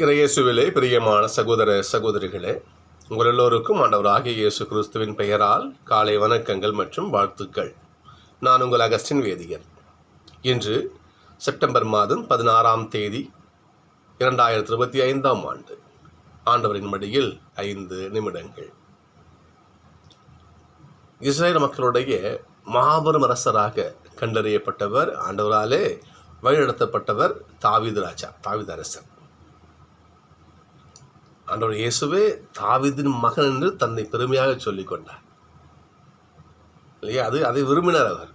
இறையேசுவிலே பிரியமான சகோதர சகோதரிகளே உங்கள் எல்லோருக்கும் ஆண்டவராகிய இயேசு கிறிஸ்துவின் பெயரால் காலை வணக்கங்கள் மற்றும் வாழ்த்துக்கள். நான் உங்கள் அகஸ்டின் வேதியர். இன்று செப்டம்பர் மாதம் பதினாறாம் தேதி இரண்டாயிரத்தி இருபத்தி ஐந்தாம் ஆண்டு. ஆண்டவரின் மடியில் ஐந்து நிமிடங்கள். இஸ்ரேல் மக்களுடைய மாபெரும் அரசராக கண்டறியப்பட்டவர் ஆண்டவராலே வழிநடத்தப்பட்டவர் தாவீது ராஜா தாவித அரசர். ஆண்டவர் இயேசுவே தாவிதின் மகன் என்று தன்னை பெருமையாக சொல்லி கொண்டார். இல்லையா? அது அதை விரும்பினார் அவர்.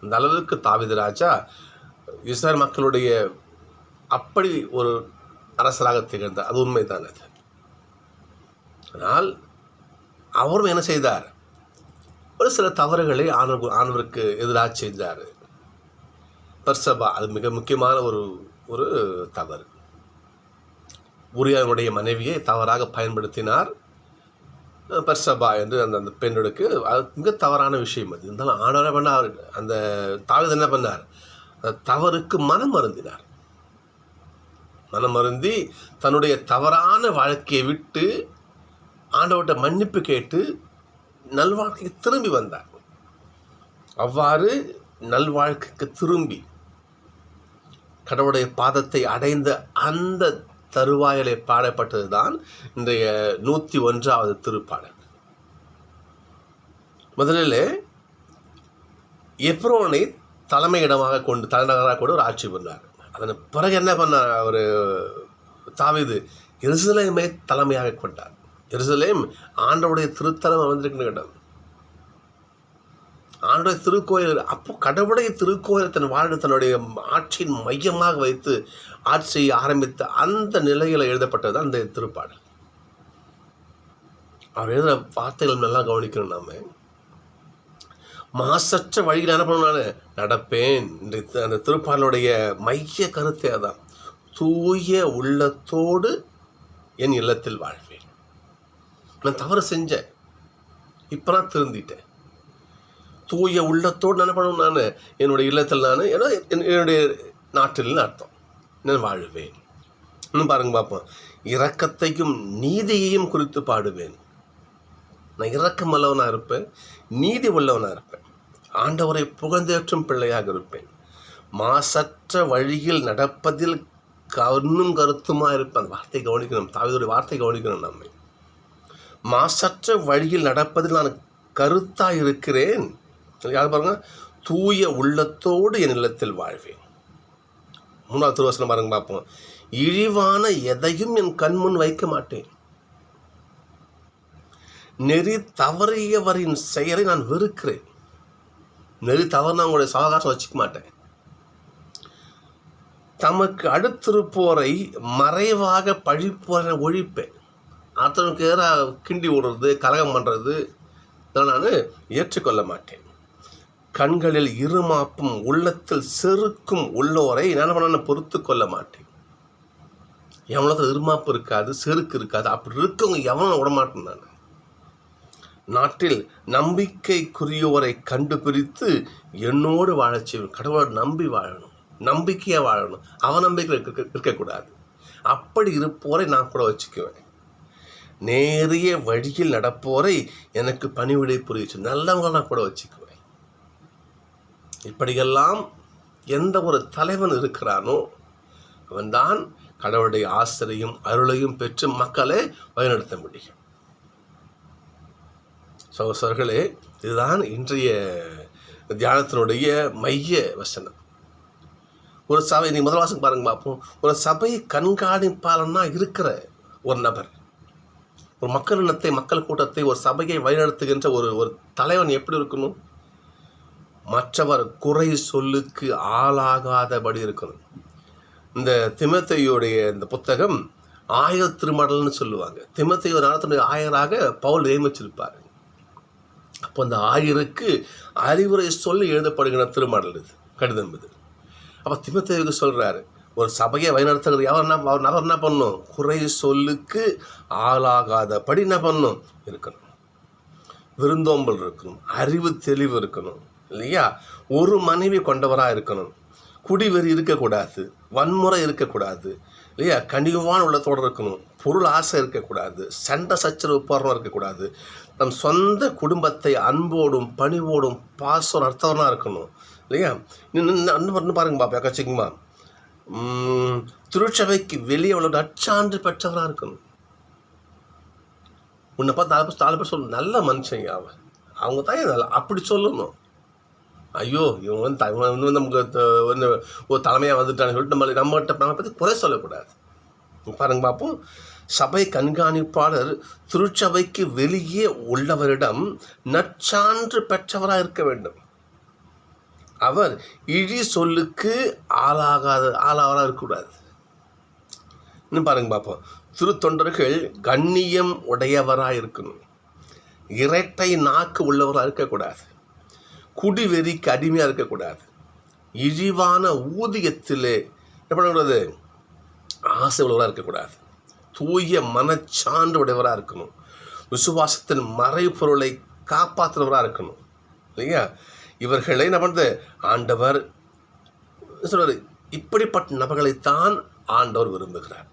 அந்த அளவுக்கு தாவீது ராஜா இஸ்ரேல் மக்களுடைய அப்படி ஒரு அரசராக திகழ்ந்தார் அது உண்மைதான் அது. ஆனால் அவரும் என்ன செய்தார்? ஒரு சில தவறுகளை ஆணவர் ஆணவருக்கு எதிராக செய்தார் பர்சபா அது மிக முக்கியமான ஒரு ஒரு தவறு. உரியானுடைய மனைவியை தவறாக பயன்படுத்தினார். பர்சபா என்று அந்த அந்த பெண்ணுக்கு அது மிக தவறான விஷயம் அது. இருந்தாலும் ஆண்டவரை பண்ணார். அந்த தாவித என்ன பண்ணார்? அந்த தவறுக்கு மனம் மருந்தினார் மனம் மருந்தி தன்னுடைய தவறான வாழ்க்கையை விட்டு ஆண்டவர்கிட்ட மன்னிப்பு கேட்டு நல்வாழ்க்கைக்கு திரும்பி வந்தார். அவ்வாறு நல்வாழ்க்கைக்கு திரும்பி கடவுளுடைய பாதத்தை அடைந்த அந்த தருவாயிலே பாடப்பட்டது தான் இன்றைய நூற்றி ஒன்றாவது திருப்பாடல். முதலில் எப்ரோனை தலைமையிடமாக கொண்டு தலைநகராக கொண்டு ஒரு ஆட்சி பண்ணார் அதன் பிறகு என்ன பண்ணார் அவர்? தாவிது எருசலேமை தலைமையாக கொண்டார். எருசலேம் ஆண்டவுடைய திருத்தலம் அமைந்திருக்கின்ற இடம் ஆண்டுடைய திருக்கோயில் அப்போ கடவுளுடைய திருக்கோயில் தன் வாழ்ந்து தன்னுடைய ஆட்சியின் மையமாக வைத்து ஆட்சி ஆரம்பித்த அந்த நிலையில் எழுதப்பட்டது அந்த திருப்பாடல். அவர் எழுதுகிற வார்த்தைகள் நல்லா கவனிக்கணும் நாம. மாசற்ற வழியில் என்ன பண்ணுவானு நடப்பேன். இந்த அந்த திருப்பாடலுடைய மைய கருத்தே அதான். தூய உள்ளத்தோடு என் இல்லத்தில் வாழ்வேன். நான் தவறு செஞ்சேன். இப்போ நான் திருந்திட்டேன். தூய உள்ளத்தோடு என்ன நான். என்னுடைய இல்லத்தில் நான். ஏன்னா என்னுடைய நாட்டில் அர்த்தம். நான் வாழுவேன். இன்னும் பாருங்க பார்ப்போம் இரக்கத்தையும் நீதியையும் குறித்து பாடுவேன். நான் இரக்கம் உள்ளவனாக இருப்பேன். நீதி உள்ளவனாக இருப்பேன். ஆண்டவரை புகழ்ந்தேற்றும் பிள்ளையாக இருப்பேன். மாசற்ற வழியில் நடப்பதில் கண்ணும் கருத்துமாக இருப்பேன். அந்த வார்த்தை கவனிக்கணும். தாவிதோடைய வார்த்தை கவனிக்கணும் நம்மை. மாசற்ற வழியில் நடப்பதில் நான் கருத்தாக இருக்கிறேன். யார் பாருங்க? தூய உள்ளத்தோடு என் இல்லத்தில் வாழ்வேன். மூணாவது திருவசனம் பாருங்க பார்ப்போம். இழிவான எதையும் என் கண்முன் வைக்க மாட்டேன். நெறி தவறியவரின் செயலை நான் வெறுக்கிறேன். நெறி தவறுனா உங்களுடைய சாகாசம் வச்சுக்க மாட்டேன். தமக்கு அடுத்திருப்போரை மறைவாக பழிப்போரை ஒழிப்பேன். அடுத்தவனுக்கு எதிராக கிண்டி விடுறது கலகம் பண்ணுறது இதெல்லாம் நான் ஏற்றுக்கொள்ள மாட்டேன். கண்களில் இருமாப்பும் உள்ளத்தில் செருக்கும் உள்ளோரை என்ன நான் பொறுத்து கொள்ள மாட்டேன். எவ்வளோ இருமாப்பு இருக்காது செருக்கு இருக்காது. அப்படி இருக்கவங்க எவனும் விடமாட்டேன் நான் நாட்டில் நம்பிக்கைக்குரியோரை கண்டுபிடித்து என்னோடு வாழச் செய்வேன். கடவுளோட நம்பி வாழணும் நம்பிக்கையாக வாழணும். அவநம்பிக்கை இருக்க இருக்கக்கூடாது. அப்படி இருப்போரை நான் கூட வச்சுக்குவேன். நேரிய வழியில் நடப்போரை எனக்கு பணிவிடை புரியுச்சு நல்லவங்களாம் கூட வச்சுக்குவேன். இப்படியெல்லாம் எந்த ஒரு தலைவன் இருக்கிறானோ அவன்தான் கடவுளுடைய ஆசிரியும் அருளையும் பெற்று மக்களை வழிநடத்த முடியும். சகோசர்களே இதுதான் இன்றைய தியானத்தினுடைய மைய வசனம். ஒரு சபை நீ முதல் வாசம் பாருங்க பார்ப்போம். ஒரு சபை கண்காணிப்பாளனா இருக்கிற ஒரு நபர் ஒரு மக்கள் இனத்தை மக்கள் கூட்டத்தை ஒரு சபையை வழிநடத்துகின்ற ஒரு ஒரு தலைவன் எப்படி இருக்கணும்? மற்றவர் குறை சொல்லுக்கு ஆளாகாதபடி இருக்கணும். இந்த திமத்தையுடைய இந்த புத்தகம் ஆயர் திருமடல்னு சொல்லுவாங்க. திமத்தையோ நாளத்தினுடைய ஆயராக பவுல் நியமிச்சிருப்பார். அப்போ அந்த ஆயருக்கு அறிவுரை சொல்லி எழுதப்படுகிற திருமடல் இது கடிதம் இது. அப்போ திமத்தையுக்கு சொல்கிறாரு ஒரு சபையை வழிநடத்துகிறது எவர் என்ன அவர் நபர் என்ன பண்ணும்? குறை சொல்லுக்கு ஆளாகாதபடி என்ன பண்ணும்? இருக்கணும். விருந்தோம்பல் இருக்கணும் அறிவு தெளிவு இருக்கணும். இல்லையா? ஒரு மனைவி கொண்டவராக இருக்கணும். குடிவெறி இருக்கக்கூடாது. வன்முறை இருக்கக்கூடாது. இல்லையா? கனிவான உள்ளத்தோடு இருக்கணும். பொருள் ஆசை இருக்கக்கூடாது. சண்டை சச்சரவு போகிறவங்க இருக்கக்கூடாது. நம் சொந்த குடும்பத்தை அன்போடும் பணிவோடும் பாசம் அர்த்தவனாக இருக்கணும். இல்லையா? இன்னும் இன்னும் இன்னும் பாருங்க பாப்பா கச்சிங்கம்மா திருச்சபைக்கு வெளியே உள்ள நற்சான்று பெற்றவராக இருக்கணும். உன்னை பார்த்து நாலு பேர் நாலு பேர் சொல்லணும் நல்ல மனுஷங்க அவன். அவங்க தான் அப்படி சொல்லணும். ஐயோ இவங்க வந்து த- இவன் வந்து நமக்கு ஒன்று ஒரு தலைமையாக வந்துட்டான்னு சொல்லிட்டு நம்ம நம்மகிட்ட நம்ம பற்றி குறை சொல்லக்கூடாது. பாருங்க பார்ப்போம் சபை கண்காணிப்பாளர் திருச்சபைக்கு வெளியே உள்ளவரிடம் நற்சான்று பெற்றவராக இருக்க வேண்டும். அவர் இழி சொல்லுக்கு ஆளாகாத ஆளாவராக இருக்கக்கூடாது. இன்னும் பாருங்க பார்ப்போம் திருத்தொண்டர்கள் கண்ணியம் உடையவராக இருக்கணும். இரட்டை நாக்கு உள்ளவராக இருக்கக்கூடாது. குடிவெறிக்கு அடிமையாக இருக்கக்கூடாது. இழிவான ஊதியத்திலே என்ன பண்ணக்கூடாது ஆசை உள்ளவராக இருக்கக்கூடாது. தூய மனச்சான்று உடையவராக இருக்கணும். விசுவாசத்தின் மறைபொருளை காப்பாற்றுறவராக இருக்கணும். இல்லையா? இவர்களை என்ன பண்ணுறது ஆண்டவர் சொல்வார் இப்படிப்பட்ட நபர்களைத்தான் ஆண்டவர் விரும்புகிறார்.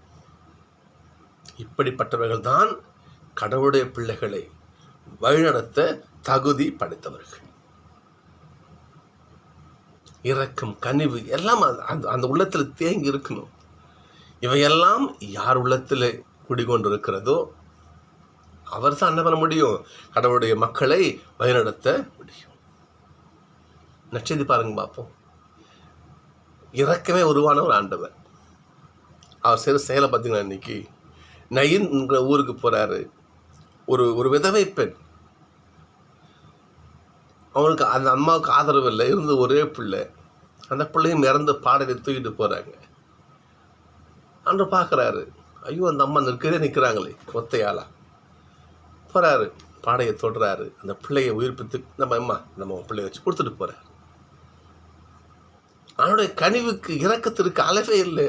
இப்படிப்பட்டவர்கள் தான் கடவுளுடைய பிள்ளைகளை வழிநடத்த தகுதி படைத்தவர்கள் இரக்கம் கனிவு எல்லாம் அந்த- அந்த அந்த உள்ளத்தில் தேங்கி இருக்கணும். இவையெல்லாம் யார் உள்ளத்தில் குடிகொண்டு இருக்கிறதோ அவர் தான் என்ன பண்ண முடியும்? கடவுளுடைய மக்களை வழிநடத்த முடியும். நச்சதி பாருங்க பார்ப்போம். இறக்கமே உருவான ஒரு ஆண்டவர். அவர் செய்கிற செயலை பார்த்தீங்கன்னா இன்னைக்கு? நயின்ங்கிற ஊருக்கு போகிறாரு ஒரு ஒரு விதவை பெண். அவனுக்கு அந்த அம்மாவுக்கு ஆதரவு இல்லை இருந்து ஒரே பிள்ளை. அந்த பிள்ளையும் இறந்து பாடலை தூக்கிட்டு போகிறாங்க அன்று பார்க்குறாரு ஐயோ அந்த அம்மா நிற்கவே நிற்கிறாங்களே ஒத்தையாளா போகிறாரு பாடையை தொடுறாரு. அந்த பிள்ளையை உயிர்ப்பித்து நம்ம அம்மா நம்ம பிள்ளைய வச்சு கொடுத்துட்டு போகிறார் அவனுடைய கனிவுக்கு இறக்கத்திற்கு அளவே இல்லை.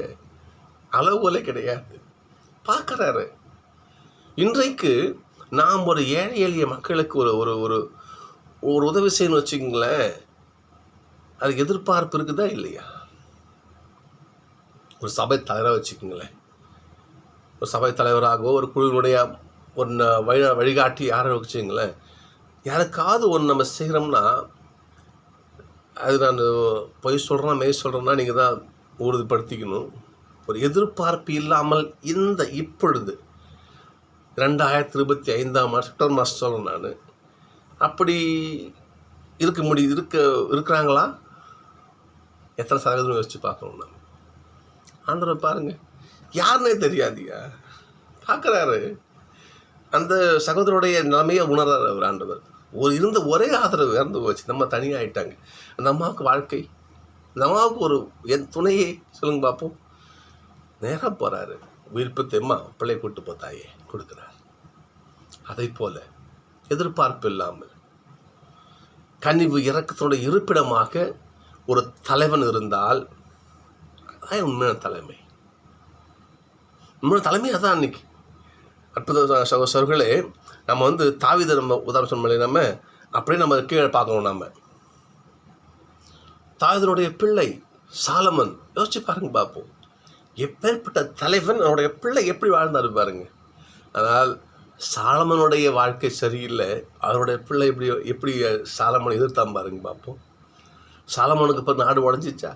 அளவுகளே கிடையாது. பார்க்குறாரு இன்றைக்கு நாம் ஒரு ஏழை எளிய மக்களுக்கு ஒரு ஒரு ஒரு ஒரு உதவி செய்யணும்னு வச்சுக்கங்களேன் அதுக்கு எதிர்பார்ப்பு இருக்குதா இல்லையா? ஒரு சபை தலைவராக வச்சுக்கோங்களேன். ஒரு சபை தலைவராகவோ ஒரு குழுவினுடைய ஒரு வழி வழிகாட்டி யாரை வச்சுங்களேன் யாருக்காவது ஒன்று நம்ம செய்கிறோம்னா அது நான் பொய் சொல்கிறேன்னா மெய் சொல்கிறேன்னா நீங்கள் தான் உறுதிப்படுத்திக்கணும். ஒரு எதிர்பார்ப்பு இல்லாமல் இந்த இப்பொழுது ரெண்டாயிரத்தி இருபத்தி ஐந்தாம் ஆண்டு செப்டம்பர் மாதம் சொல்கிறேன் நான். அப்படி இருக்க முடியுது இருக்க இருக்கிறாங்களா? எத்தனை சதவீதம் யோசிச்சு பார்க்கணும் நம்ம. ஆண்டவரை பாருங்க. யாருன்னே தெரியாதியா பார்க்குறாரு. அந்த சகோதரருடைய நிலைமையை உணர்றாரு அவர் ஆண்டவர். ஒரு இருந்த ஒரே ஆதரவு இறந்து போச்சு. நம்ம தனியாகிட்டாங்க அந்த அம்மாவுக்கு வாழ்க்கை. அந்த அம்மாவுக்கு ஒரு என் துணையை. சொல்லுங்க பார்ப்போம் நேராக போகிறாரு உயிர்ப்பு தெம்மா. பிள்ளை கூட்டு போத்தாயே கொடுக்குறாரு. அதை போல் எதிர்பார்ப்பு இல்லாமல். கனிவு இறக்கத்தோட இருப்பிடமாக ஒரு தலைவன் இருந்தால் அதான் உண்மையான தலைமை. உண்மையான தலைமை அதான் அன்னைக்கு அற்புத சகோசர்களே நம்ம வந்து தாவித நம்ம உதாரணம் சொன்ன நம்ம அப்படியே நம்ம கீழே பார்க்கணும் நம்ம தாவிதனுடைய பிள்ளை சாலமன் யோசிச்சு பாருங்க பார்ப்போம் எப்பேற்பட்ட தலைவன் அவனுடைய பிள்ளை எப்படி வாழ்ந்தாரு பாருங்க. அதனால் சாலமனுடைய வாழ்க்கை சரியில்லை. அவருடைய பிள்ளை எப்படி எப்படி சாலமனை எதிர்த்தான் பாருங்க பார்ப்போம். சாலமனுக்கு இப்போ நாடு உடஞ்சிச்சா?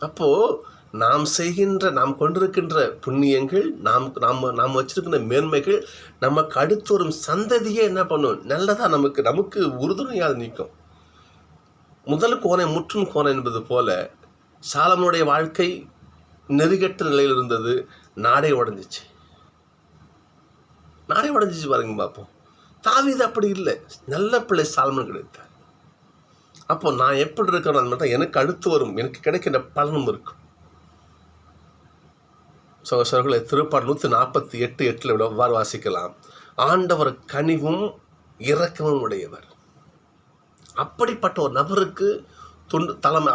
அப்போது நாம் செய்கின்ற நாம் கொண்டிருக்கின்ற புண்ணியங்கள் நாம் நாம் நாம் வச்சிருக்கின்ற மேன்மைகள் நமக்கு அடுத்து வரும் சந்ததியே என்ன பண்ணும்? நல்லதாக நமக்கு நமக்கு உறுதுணையாக நிற்கும். முதல் கோணை முற்றும் கோணை என்பது போல சாலமனுடைய வாழ்க்கை நெருகட்ட நிலையில் இருந்தது நாடே உடஞ்சிச்சு. நாடே உடஞ்சிச்சு பாருங்க பார்ப்போம் தாவிது அப்படி இல்லை. நல்ல பிள்ளை சால்மன் கிடைத்தார். அப்போ நான் எப்படி இருக்கணும் அது மட்டும் எனக்கு அடுத்து வரும். எனக்கு கிடைக்கின்ற பலனும் இருக்கும். சகோசரர்களை திருப்பாடு நூற்றி நாற்பத்தி எட்டு எட்டில் விட எவ்வாறு வாசிக்கலாம். ஆண்டவர் கனிவும் இரக்கமும் உடையவர். அப்படிப்பட்ட ஒரு நபருக்கு தொண்டு தலைமை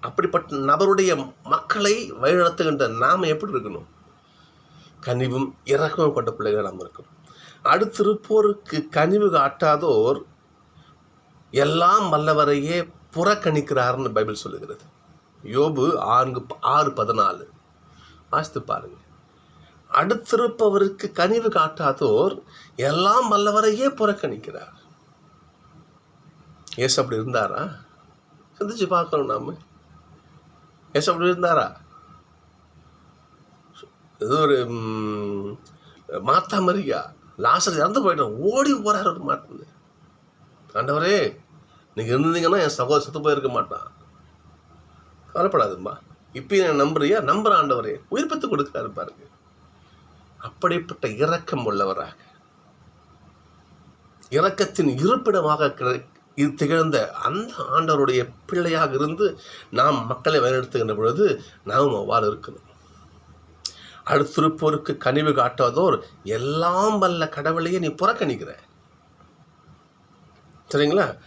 அப்படிப்பட்ட நபருடைய மக்களை வழிநடத்துகின்ற நாம் எப்படி இருக்கணும்? கனிவும் இறக்கமும் கொண்ட பிள்ளைகள் நாம் இருக்கும் அடுத்திருப்போருக்கு கனிவு காட்டாதோர் எல்லாம் வல்லவரையே புறக்கணிக்கிறார்னு பைபிள் சொல்லுகிறது. யோபு ஆறு ஆறு பதினாலு. வாசித்து பாருங்கள் அடுத்திருப்பவருக்கு கனிவு காட்டாதோர் எல்லாம் வல்லவரையே புறக்கணிக்கிறார். ஏசு அப்படி இருந்தாரா? சிந்திச்சு பார்க்கணும் நாம். ஏசு அப்படி இருந்தாரா? ஏதோ ஒரு மாத்தா மரியா லாஸ்ட்டில் இறந்து போயிட்டோம். ஓடி போகிறார் ஒரு மாட்டேன் ஆண்டவரே நீங்கள் இருந்தீங்கன்னா என் சகோதர செத்து போயிருக்க மாட்டான். கவலைப்படாதும்மா. இப்பயும் நான் நம்புறியா? நம்புற ஆண்டவரே உயிர்ப்பத்து கொடுக்காரு பாருங்க. அப்படிப்பட்ட இரக்கம் உள்ளவராக. இரக்கத்தின் இருப்பிடமாக இது திகழ்ந்த அந்த ஆண்டவருடைய பிள்ளையாக இருந்து நாம் மக்களை வழிநடத்துகின்ற பொழுது நாம் அவ்வாறு இருக்கணும். அடுத்திருப்போருக்கு கனிவு காட்டாதோர் எல்லாம் வல்ல கடவுளையே நீ புறக்கணிக்கிற. சரிங்களா?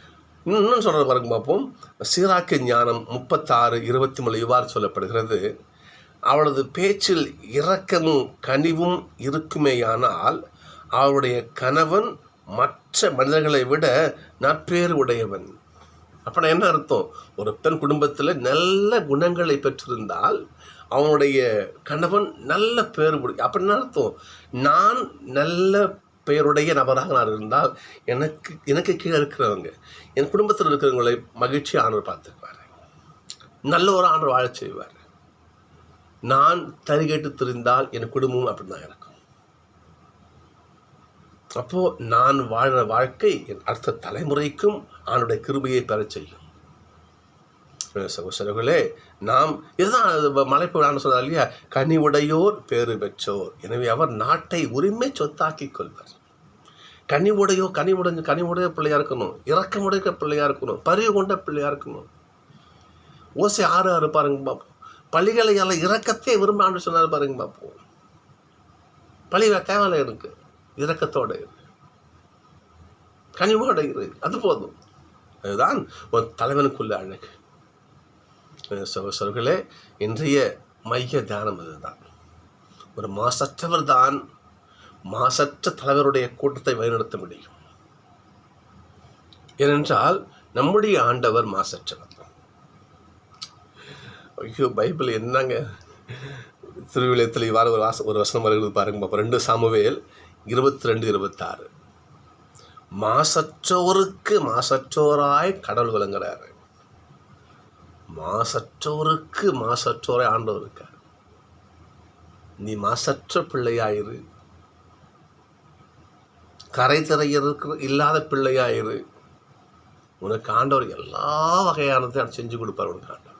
இன்னும் இன்னும் சொல்கிற பாருங்க பார்ப்போம் சீராக்கு ஞானம் முப்பத்தாறு இருபத்தி மூணு இவ்வாறு சொல்லப்படுகிறது. அவளது பேச்சில் இரக்கமும் கனிவும் இருக்குமேயானால் அவளுடைய கணவன் மற்ற மனிதர்களை விட நற்பேறு உடையவன். அப்படின்னா என்ன அர்த்தம்? ஒரு பெண் குடும்பத்தில் நல்ல குணங்களை பெற்றிருந்தால் அவனுடைய கணவன் நல்ல பேர் உடைய அப்படின்னு அர்த்தம். நான் நல்ல பெயருடைய நபராக நான் இருந்தால் எனக்கு எனக்கு கீழே இருக்கிறவங்க என் குடும்பத்தில் இருக்கிறவங்களை மகிழ்ச்சி ஆண்டவர் பார்த்துக்குவார். நல்ல ஒரு ஆண்டவர் வாழ செய்வார். நான் தரிகேட்டு திரிந்தால் என் குடும்பம் அப்படி தான் இருக்கும். அப்போ நான் வாழ்கிற வாழ்க்கை என் அடுத்த தலைமுறைக்கும் ஆணுடைய கிருபையை பெறச் செய்யும். சகோசரர்களே நாம் இதுதான் அது மலைப்பு நான் சொன்னார் இல்லையா? கனி உடையோர் பேறு பெற்றோர். எனவே அவர் நாட்டை உரிமை சொத்தாக்கி கொள்வார். கனி உடையோ கனி பிள்ளையாக கனி உடைய பிள்ளையா இருக்கணும். இறக்கமுடைய பிள்ளையா இருக்கணும். பரிவு கொண்ட பிள்ளையா இருக்கணும். ஓசை ஆறு ஆறு பாருங்க பார்ப்போம் பள்ளிகளை எல்லாம் இறக்கத்தே விரும்பான்னு சொன்னார் பாருங்க பார்ப்போம் பழி தேவையில்லை எனக்கு. இறக்கத்தோட இரு. கனிவோட இரு. அது போதும். அதுதான் ஒரு தலைவனுக்குள்ள அழகு. சகோசர்களே இன்றைய மைய தியானம் இதுதான். ஒரு மாசற்றவர் தான் மாசற்ற தலைவருடைய கூட்டத்தை வழிநடத்த முடியும். ஏனென்றால் நம்முடைய ஆண்டவர் மாசற்றவர். ஐயோ பைபிள் என்னங்க? திருவிழயத்தில் இவ்வாறு ஒரு வாச ஒரு வசனம் வருகிறது பாருங்க பாப்போம். ரெண்டு சாமுவேல் இருபத்தி ரெண்டு இருபத்தாறு. மாசற்றோருக்கு மாசற்றோராய் கடவுள் விளங்குறாரு. மாசற்றோருக்கு மாசற்றோரை ஆண்டவர் இருக்கார். நீ மாசற்ற பிள்ளையாயிரு. கரை திரையிற இல்லாத பிள்ளையாயிரு. உனக்கு ஆண்டவர் எல்லா வகையானதையும் செஞ்சு கொடுப்பார் உனக்கு ஆண்டவர்.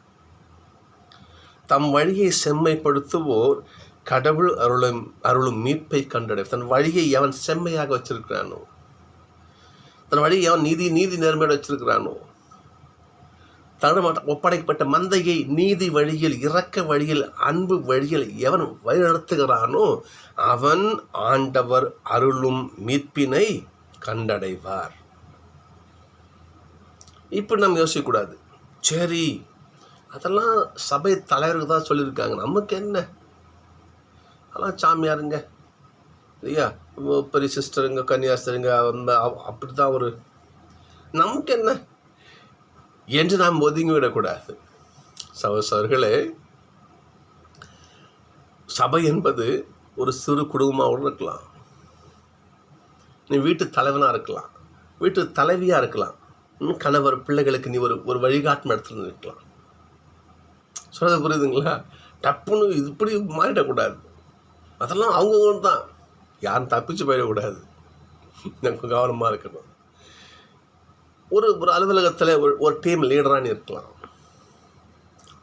தம் வழியை செம்மைப்படுத்துவோர் கடவுள் அருளும் அருளும் மீட்பை கண்டடை தன் வழியை அவன் செம்மையாக வச்சிருக்கிறானோ? தன் வழியை எவன் நீதி நீதி நேர்மையோடு வச்சிருக்கிறானோ? தன்னிடம் ஒப்படைக்கப்பட்ட மந்தையை நீதி வழியில் இரக்க வழியில் அன்பு வழியில் எவன் வழிநடத்துகிறானோ அவன் ஆண்டவர் அருளும் மீட்பினை கண்டடைவார். இப்படி நம்ம யோசிக்கக்கூடாது. சரி அதெல்லாம் சபை தலைவருக்கு தான் சொல்லியிருக்காங்க. நமக்கு என்ன? அதெல்லாம் சாமியாருங்க இல்லையா? பெரிய சிஸ்டருங்க கன்னியாஸ்தருங்க அந்த அப்படி தான் ஒரு நமக்கு என்ன? என்று நாம் ஒதுங்கி விடக்கூடாது சகோசர்களே சபை என்பது ஒரு சிறு குடும்பமாக இருக்கலாம். நீ வீட்டு தலைவனாக இருக்கலாம். வீட்டு தலைவியாக இருக்கலாம். கணவர் பிள்ளைகளுக்கு நீ ஒரு ஒரு வழிகாட்டும் இடத்துல இருக்கலாம். சொல்கிறது புரியுதுங்களா? டப்புன்னு இது இப்படி மாறிடக்கூடாது. அதெல்லாம் அவங்கவுங்க தான் யாரும் தப்பிச்சு போயிடக்கூடாது. எனக்கு கவனமாக இருக்கணும். ஒரு ஒரு அலுவலகத்தில் ஒரு ஒரு டீம் லீடராக இருக்கலாம்.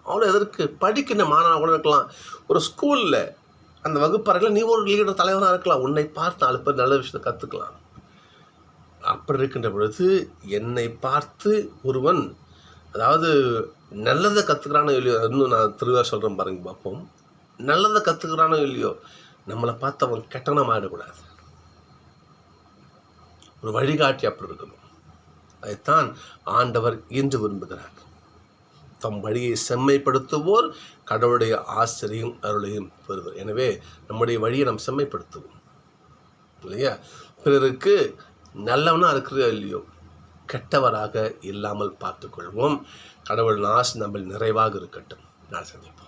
அவ்வளோ எதற்கு? படிக்கின்ற மாணவன் கூட இருக்கலாம். ஒரு ஸ்கூலில் அந்த வகுப்பறையில் நீ ஒரு லீடர் தலைவராக இருக்கலாம். உன்னை பார்த்து நாலு பேர் நல்ல விஷயத்தை கற்றுக்கலாம் அப்படி இருக்கின்ற பொழுது என்னை பார்த்து ஒருவன் அதாவது நல்லதை கற்றுக்கிறானோ இல்லையோ இன்னும் நான் திருவிழா சொல்கிறேன் பாருங்க பார்ப்போம். நல்லதை கற்றுக்கிறானோ இல்லையோ நம்மளை பார்த்து அவன் கெட்டனமாக ஆகிடக்கூடாது ஒரு வழிகாட்டி அப்படி இருக்கணும். அதைத்தான் ஆண்டவர் இன்று விரும்புகிறார். தம் வழியை செம்மைப்படுத்துவோர் கடவுளுடைய ஆசிரியும் அருளையும் பெறுவர். எனவே நம்முடைய வழியை நாம் செம்மைப்படுத்துவோம். இல்லையா? பிறருக்கு நல்லவனா இருக்கிறதோ இல்லையோ கெட்டவராக இல்லாமல் பார்த்துக்கொள்வோம். கடவுள் ஆசை நம்ம நிறைவாக இருக்கட்டும். நான் சந்திப்போம்.